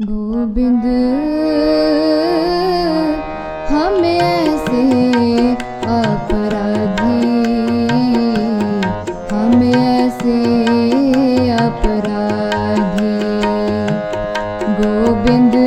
ਗੋਬਿੰਦ ਹਮ ਐਸੇ ਅਪਰਾਧੀ ਹਮ ਗੋਬਿੰਦ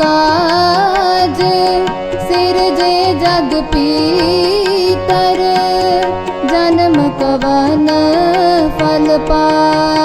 काज सिर जे जग पीतर जन्म कवन फल पाया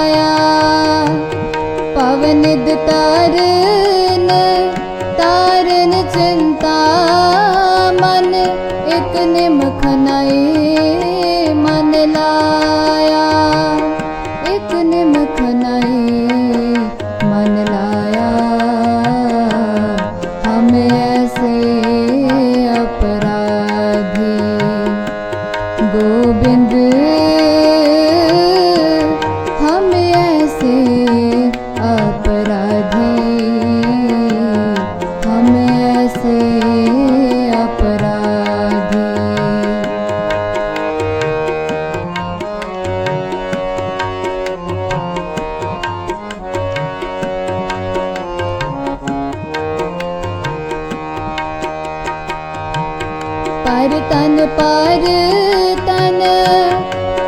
பூவென்று तन पर तन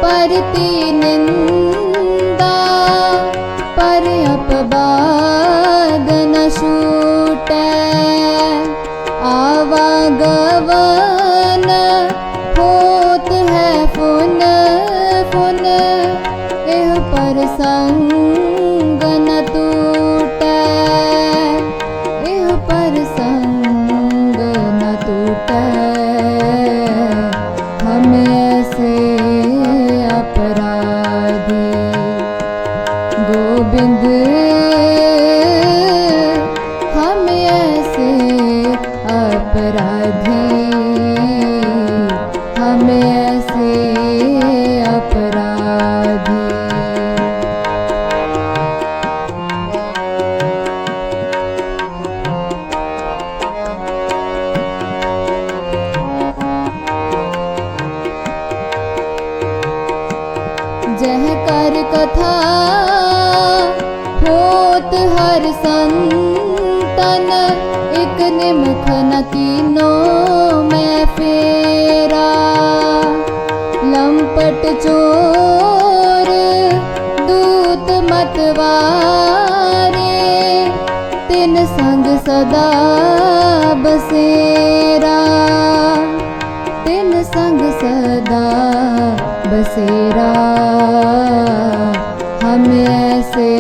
परती निंदा पर अपवाद अपराधी हम ऐसे अपराधी जह कर कथा होत हर संतन ਇਕ ਨਿਮਖ ਨ ਕੀਨੋ ਮੈਂ ਫੇਰਾ ਲੰਪਟ ਚੋਰ ਦੂਤ ਮਤਵਾਰੇ ਤਿਨ ਸੰਗ ਸਦਾ ਬਸੇਰਾ ਤਿੰਨ ਸੰਗ ਸਦਾ ਬਸੇਰਾ ਹਮ ਐਸੇ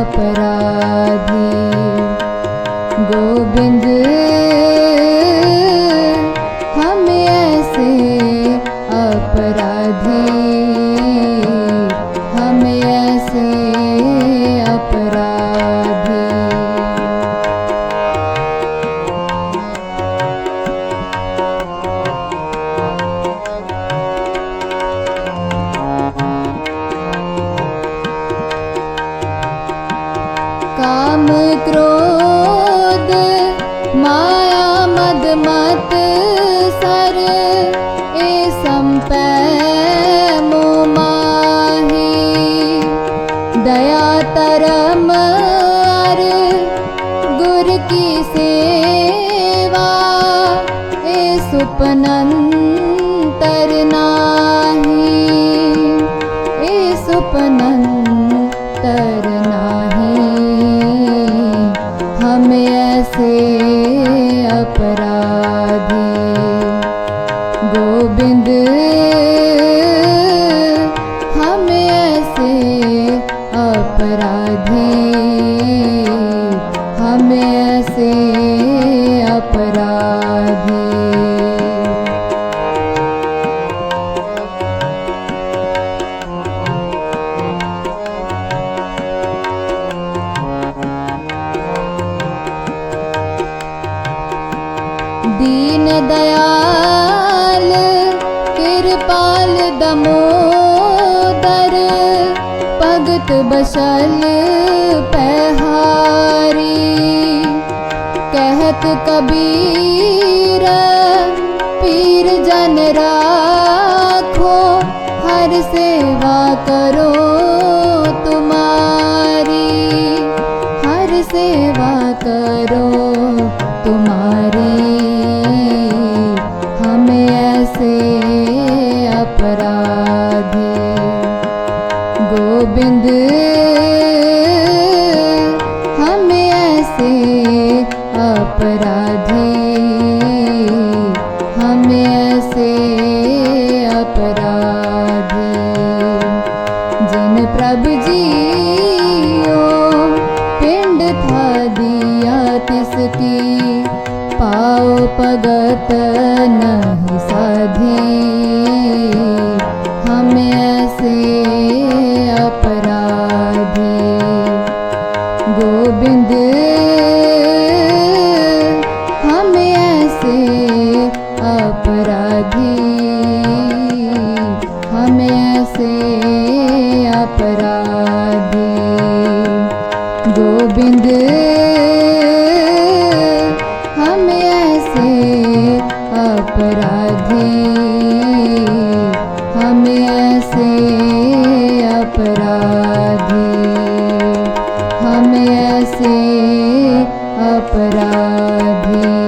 ਅਪਰਾਧੀ गोविंद हम ऐसे अपराधी हम ऐसे अपराधी काम क्रोध दया तरम गुर की सेवा ए नाही ए सुपनंतर अपराधे। हमें ऐसे अपराध। दीन दयाल कृपाल दमो चित बशल पहारी कहत कबीर पीर जन राखो हर सेवा करो अपराधी। जिन प्रभु जियो पिंड था दिया तिसकी। पाओ पगत नहीं साधी भी